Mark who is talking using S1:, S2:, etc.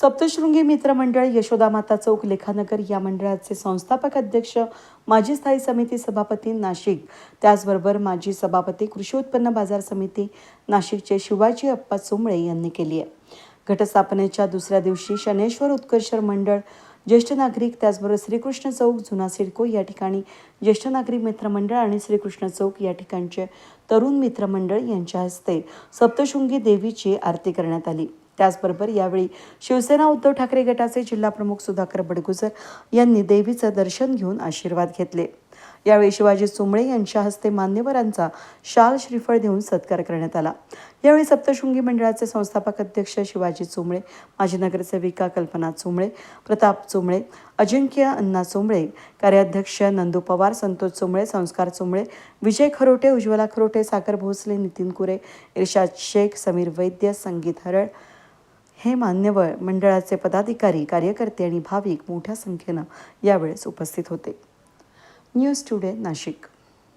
S1: सप्तशृंगी मित्रमंडळ यशोदा माता चौक लेखानगर या मंडळाचे संस्थापक अध्यक्ष माजी स्थायी समिती सभापती नाशिक. त्याचबरोबर माजी सभापती कृषी उत्पन्न बाजार समिती नाशिकचे शिवाजी अप्पा चुंबळे यांनी केली आहे. घटस्थापनेच्या दुसऱ्या दिवशी शनेश्वर उत्कर्षर मंडळ ज्येष्ठ नागरिक त्याचबरोबर श्रीकृष्ण चौक जुना सिडको या ठिकाणी ज्येष्ठ नागरिक मित्रमंडळ आणि श्रीकृष्ण चौक या ठिकाणचे तरुण मित्रमंडळ यांच्या हस्ते सप्तशृंगी देवीची आरती करण्यात आली. त्याचबरोबर यावेळी शिवसेना उद्धव ठाकरे गटाचे जिल्हाप्रमुख सुधाकर बडगुजर यांनी देवीचं दर्शन घेऊन आशीर्वाद घेतले. यावेळी शिवाजी चुंबळे यांच्या हस्ते मान्यवरांचा शाल श्रीफळ देऊन सत्कार करण्यात आला. यावेळी सप्तशृंगी मंडळाचे संस्थापक अध्यक्ष शिवाजी चुंबळे माजी नगरसेविका कल्पना चुंबळे प्रताप चुंबळे अजिंक्य अण्णा चुंबळे कार्याध्यक्ष नंदू पवार संतोष चुंबळे संस्कार चुंबळे विजय खरोटे उज्ज्वला खरोटे सागर भोसले नितीन कुरे इर्शाद शेख समीर वैद्य संगीत हरळ हे मान्यवर मंडळाचे पदाधिकारी कार्यकर्ते आणि भाविक मोठ्या संख्येनं यावेळेस उपस्थित होते. News today Nashik